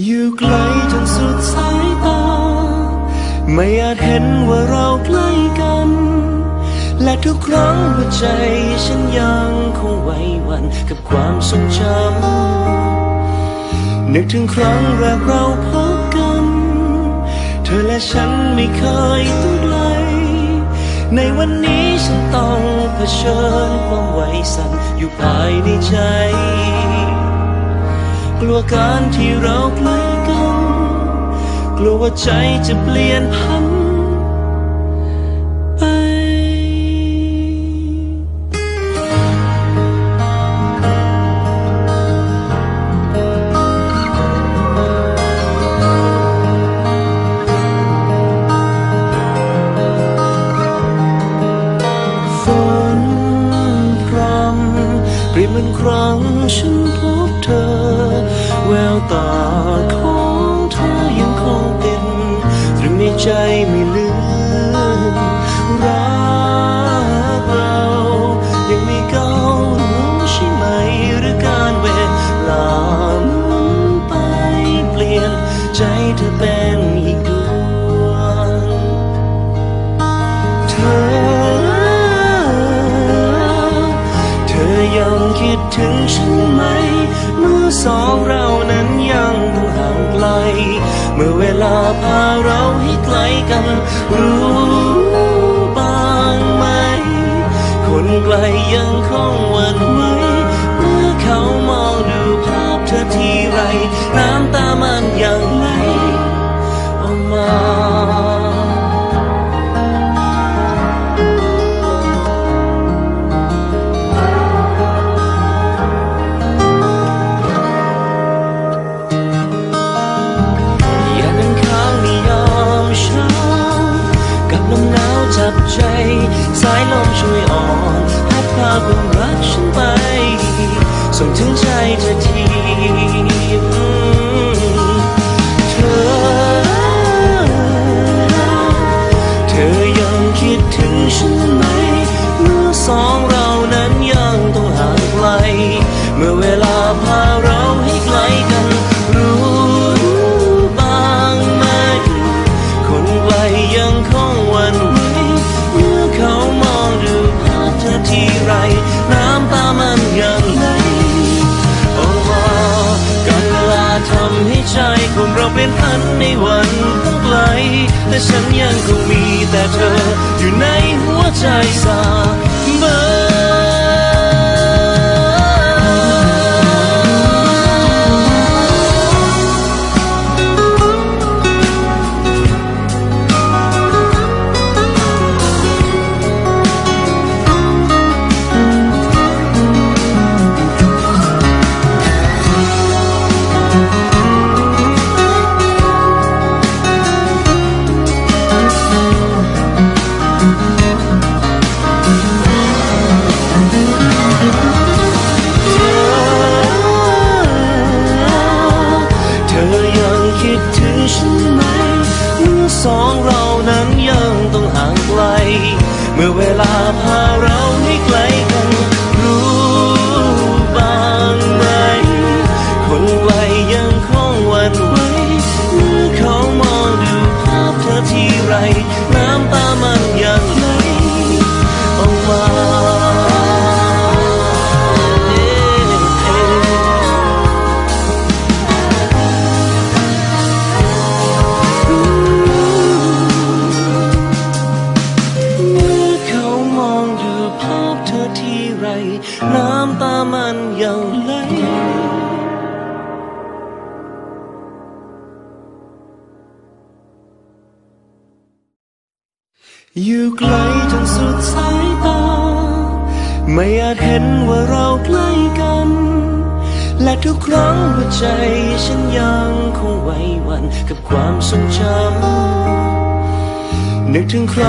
อยู่ไกลจนสุดสายตา ไม่อาจเห็นว่าเราใกล้กัน และทุกครั้งหัวใจฉันยังคงไหวหวันกับความทรงจำนึกถึงครั้งแรกเราพบกัน เธอและฉันไม่เคยต้องไกล ในวันนี้ฉันต้องเผชิญความไหวสั่นอยู่ภายในใจ กลัวการที่เราใกล้กัน กลัวว่าใจจะเปลี่ยนพันไปฝนพรำปรียบเหมือนครั้งฉันพ ววตาของเธอยังคงเป็นตรึงในใจไม่ลืม ยังคิดถึงฉันไหมเมื่อสองเรานั้นยังต้องห่างไกล เมื่อเวลาพาเราให้ไกลกันรู้ ฉันไหม เมื่อสองเรานั้นยังต้องห่างไกล เมื่อเวลาพาเราให้ไกลกัน รู้บ้างไหม คนไกลยังคงหวั่นไหวเมื่อเขามองดูภาพเธอทีไร น้ำตามันยังไหลออกมาการเวลาทำให้ใจของเราเป็นพันในวันต้งไกลแต่ฉันยังคงมีแต่เธออยู่ใน หัว ยังคงหวั่นไหวเมื่อเขามองดูภาพเธอทีไรน้ำตามันยังไหลออกมาเมื่อเขามองดูภาพเธอทีไรน้ำตามันยังไหล อยู่ไกลจนสุดสายตา ไม่อาจเห็นว่าเราใกล้กัน และทุกครั้งหัวใจฉันยังคงไหวหวันกับความทรงจำนึกถึงครั้ง